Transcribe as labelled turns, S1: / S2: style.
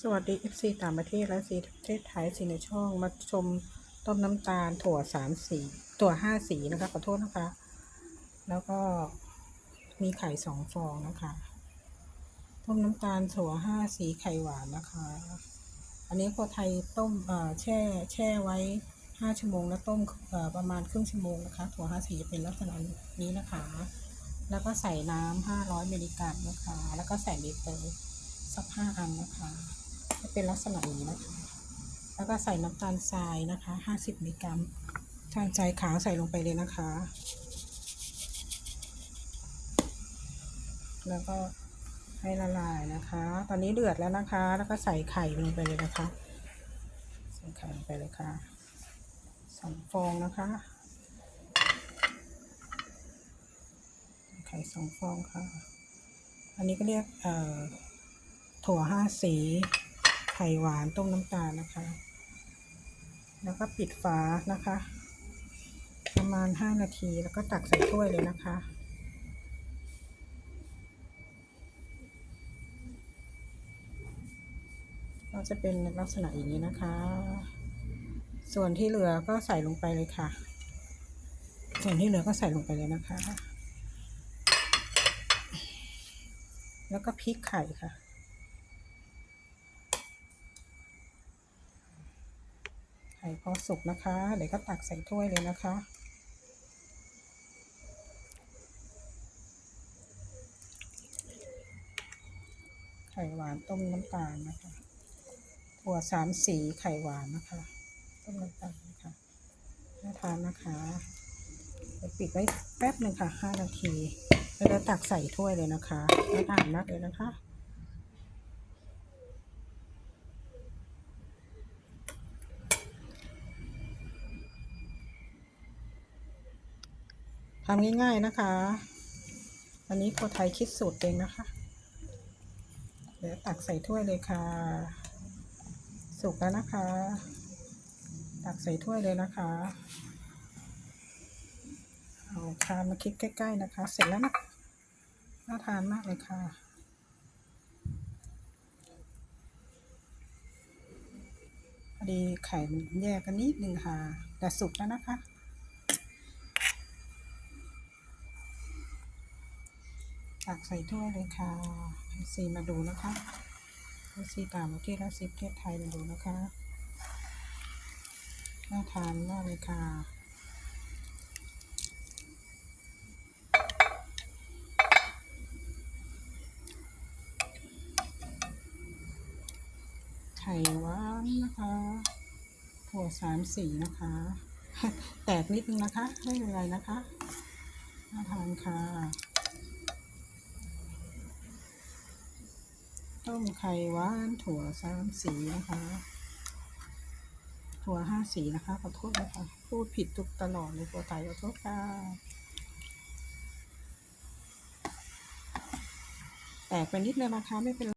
S1: สวัสดี FC ต่างประเทศและสีประเทศไทยสีในช่องมาชมต้มน้ำตาลถั่วสามสีถั่วห้าสีนะคะขอโทษนะคะ แล้วก็มีไข่สองฟองนะคะ ต้มน้ำตาลถั่วห้าสีไข่หวานนะคะ อันนี้พอไทยต้มแช่แช่ไว้ห้าชั่วโมงแล้วต้มประมาณครึ่งชั่วโมงนะคะ ถั่วห้าสีจะเป็นลักษณะนี้นะคะ แล้วก็ใส่น้ำห้าร้อยมิลลิกรัมนะคะ แล้วก็ใส่ใบเตยสักห้าอันนะคะ จะเป็นลักษณะนี้นะคะแล้วก็ใส่น้ำตาลทรายนะคะห้าสิบมิลลิกรัมน้ำตาลทรายขาวใส่ลงไปเลยนะคะ แล้วก็ให้ละลายนะคะ ตอนนี้เดือดแล้วนะคะ แล้วก็ใส่ไข่ลงไปเลยนะคะ ใส่ไข่ลงไปเลยค่ะสองฟองนะคะ ไข่สองฟองค่ะ อันนี้ก็เรียกเอ่อถั่วห้าสี ไข่หวานต้มน้ำตาลนะคะ แล้วก็ปิดฝานะคะ ประมาณห้านาทีแล้วก็ตักใส่ถ้วยเลยนะคะก็จะเป็นลักษณะอย่างนี้นะคะ ส่วนที่เหลือก็ใส่ลงไปเลยค่ะ ส่วนที่เหลือก็ใส่ลงไปเลยนะคะ แล้วก็พริกไข่ค่ะ ไข่พอสุกนะคะเดี๋ยวก็ตักใส่ถ้วยเลยนะคะ ไข่หวานต้มน้ำตาลนะคะถั่วสามสีไข่หวานนะคะ ต้มน้ำตาลนะคะน่าทานนะคะเดี๋ยวปิดไว้แป๊บหนึ่งค่ะห้านาทีแล้วเดี๋ยวตักใส่ถ้วยเลยนะคะน่าทานมากเลยนะคะ ทำง่ายๆนะคะ อันนี้โคไทยคิดสูตรเองนะคะ เดี๋ยวตักใส่ถ้วยเลยค่ะ สุกแล้วนะคะ ตักใส่ถ้วยเลยนะคะ เอาชามมาคิดใกล้ ๆนะคะ เสร็จแล้วนะน่าทานมากเลยค่ะพอดีไข่มันแยกกันนิดหนึ่งค่ะแต่สุกแล้วนะคะ ตักใส่ถ้วยเลยค่ะซีมาดูนะคะซีตามมาที่รัสซิปเทศไทยมาดูนะคะน่าทานมากเลยค่ะไข่หวานนะคะถั่วสามสีนะคะ แตกนิดนึงนะคะ ไม่เป็นไรนะคะน่าทานค่ะ ต้มไข่หวานถั่วสามสีนะคะ ถั่วห้าสีนะคะขอโทษนะคะ พูดผิดทุกตลอดเลยตัวไตขอโทษค่ะแตกไปนิดเลยนะคะไม่เป็นไร